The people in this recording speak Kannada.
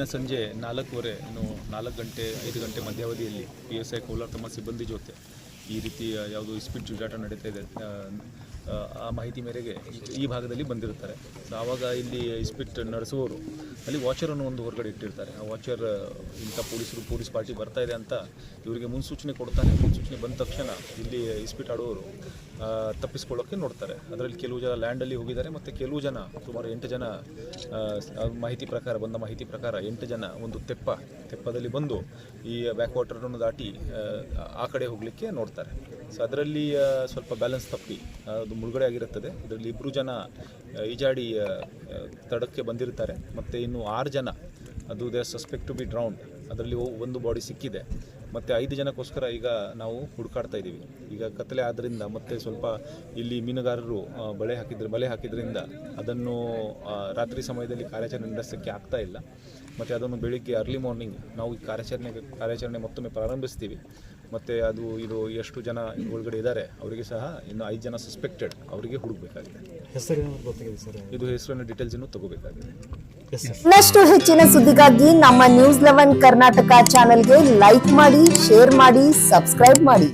ದಿನ ಸಂಜೆ ನಾಲ್ಕೂವರೆ ಇನ್ನು ನಾಲ್ಕು ಗಂಟೆ ಐದು ಗಂಟೆ ಮಧ್ಯಾವಧಿಯಲ್ಲಿ ಪಿ ಎಸ್ ಐ ಕೋಲಾರ ತಮ್ಮ ಸಿಬ್ಬಂದಿ ಜೊತೆ ಈ ರೀತಿ ಯಾವುದು ಇಸ್ಪಿಟ್ ಜೂಜಾಟ ನಡೀತಾ ಇದೆ ಆ, ಮಾಹಿತಿ ಮೇರೆಗೆ ಈ- ಭಾಗದಲ್ಲಿ ಬಂದಿರುತ್ತಾರೆ. ಆವಾಗ ಇಲ್ಲಿ ಇಸ್ಪಿಟ್ ನಡೆಸುವವರು ಅಲ್ಲಿ ವಾಚರನ್ನು ಒಂದು ಹೊರಗಡೆ ಇಟ್ಟಿರ್ತಾರೆ. ಆ ವಾಚರ್, ಇಂಥ ಪೊಲೀಸರು, ಪೊಲೀಸ್ ಪಾರ್ಟಿ ಬರ್ತಾ ಇದೆ ಅಂತ ಇವರಿಗೆ ಮುನ್ಸೂಚನೆ ಕೊಡ್ತಾನೆ. ಮುನ್ಸೂಚನೆ ಬಂದ ತಕ್ಷಣ ಇಲ್ಲಿ ಇಸ್ಪೀಟ್ ಆಡೋರು ತಪ್ಪಿಸ್ಕೊಳ್ಳೋಕ್ಕೆ ನೋಡ್ತಾರೆ. ಅದರಲ್ಲಿ ಕೆಲವು ಜನ ಲ್ಯಾಂಡಲ್ಲಿ ಹೋಗಿದ್ದಾರೆ ಮತ್ತು ಕೆಲವು ಜನ, ಸುಮಾರು ಎಂಟು ಜನ ಮಾಹಿತಿ ಪ್ರಕಾರ, ಬಂದ ಮಾಹಿತಿ ಪ್ರಕಾರ ಎಂಟು ಜನ ಒಂದು ತೆಪ್ಪ, ತೆಪ್ಪದಲ್ಲಿ ಬಂದು ಈ ಬ್ಯಾಕ್ ವಾಟರನ್ನು ದಾಟಿ ಆ ಕಡೆ ಹೋಗಲಿಕ್ಕೆ ನೋಡ್ತಾರೆ. ಸೊ ಅದರಲ್ಲಿ ಸ್ವಲ್ಪ ಬ್ಯಾಲೆನ್ಸ್ ತಪ್ಪಿ ಅದು ಮುಳುಗಡೆ ಆಗಿರುತ್ತದೆ. ಇದರಲ್ಲಿ ಇಬ್ಬರು ಜನ ಈಜಾಡಿ ತಡಕ್ಕೆ ಬಂದಿರ್ತಾರೆ ಮತ್ತು ಇನ್ನು ಆರು ಜನ, ಅದು they suspect to be drowned ಅದರಲ್ಲಿ ಒಂದು ಬಾಡಿ ಸಿಕ್ಕಿದೆ. ಮತ್ತು ಐದು ಜನಕ್ಕೋಸ್ಕರ ಈಗ ನಾವು ಹುಡುಕಾಡ್ತಾ ಇದ್ದೀವಿ. ಈಗ ಕತ್ತಲೆ ಆದ್ದರಿಂದ ಮತ್ತು ಸ್ವಲ್ಪ ಇಲ್ಲಿ ಮೀನುಗಾರರು ಬಲೆ ಹಾಕಿದ್ರೆ, ಬಲೆ ಹಾಕಿದ್ರಿಂದ ಅದನ್ನು ರಾತ್ರಿ ಸಮಯದಲ್ಲಿ ಕಾರ್ಯಾಚರಣೆ ನಡೆಸೋಕ್ಕೆ ಆಗ್ತಾ ಇಲ್ಲ. ಮತ್ತು ಅದನ್ನು ಬೆಳಿಗ್ಗೆ ಅರ್ಲಿ ಮಾರ್ನಿಂಗ್ ನಾವು ಈ ಕಾರ್ಯಾಚರಣೆ ಕಾರ್ಯಾಚರಣೆ ಮತ್ತೊಮ್ಮೆ ಪ್ರಾರಂಭಿಸ್ತೀವಿ. ಮತ್ತು ಅದು ಇದು ಎಷ್ಟು ಜನ ಒಳಗಡೆ ಇದ್ದಾರೆ ಅವರಿಗೆ ಸಹ ಇನ್ನು ಐದು ಜನ ಸಸ್ಪೆಕ್ಟೆಡ್ ಅವರಿಗೆ ಹುಡುಕಬೇಕಾಗಿದೆ. ಇದು ಹೆಸರಿನ ಡೀಟೇಲ್ಸ್ ಇನ್ನು ತಗೋಬೇಕಾಗಿದೆ. ಇನ್ನಷ್ಟು ಹೆಚ್ಚಿನ ಸುದ್ದಿಗಾಗಿ ನಮ್ಮ ನ್ಯೂಸ್ ಲೆವೆನ್ ಕರ್ನಾಟಕ ಚಾನೆಲ್ಗೆ ಲೈಕ್ ಮಾಡಿ ಶೇರ್ ಮಾಡಿ ಸಬ್ಸ್ಕ್ರೈಬ್ ಮಾಡಿ.